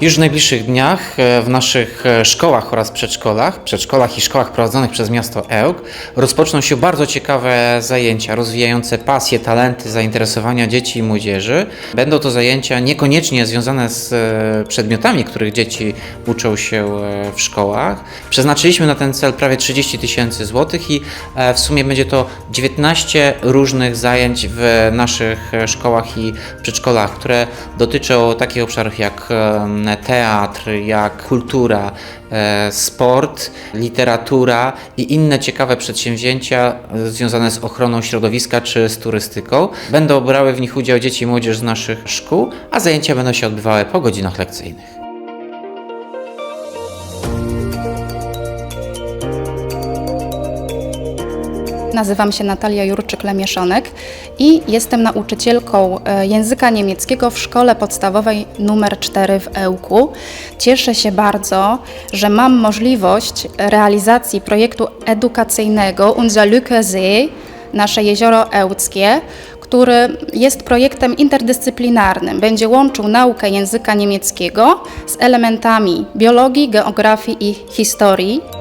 Już w najbliższych dniach e, w naszych e, szkołach oraz przedszkolach, przedszkolach i szkołach prowadzonych przez miasto Ełk rozpoczną się bardzo ciekawe zajęcia rozwijające pasje, talenty, zainteresowania dzieci i młodzieży. Będą to zajęcia niekoniecznie związane z e, przedmiotami, których dzieci uczą się w szkołach. Przeznaczyliśmy na ten cel prawie 30 tysięcy złotych i w sumie będzie to 19 różnych zajęć w naszych szkołach i przedszkolach, które dotyczą takich obszarów jak teatr, jak kultura, e, sport, literatura i inne ciekawe przedsięwzięcia e, związane z ochroną środowiska czy z turystyką. Będą brały w nich udział dzieci i młodzież z naszych szkół, a zajęcia będą się odbywały po godzinach lekcyjnych. Nazywam się Natalia Jurczyk-Lemieszonek i jestem nauczycielką e, języka niemieckiego w szkole podstawowej numer 4 w Ełku. Cieszę się bardzo, że mam możliwość realizacji projektu edukacyjnego Unser Lückesee, nasze jezioro ełckie, który jest projektem interdyscyplinarnym. Będzie łączył naukę języka niemieckiego z elementami biologii, geografii i historii.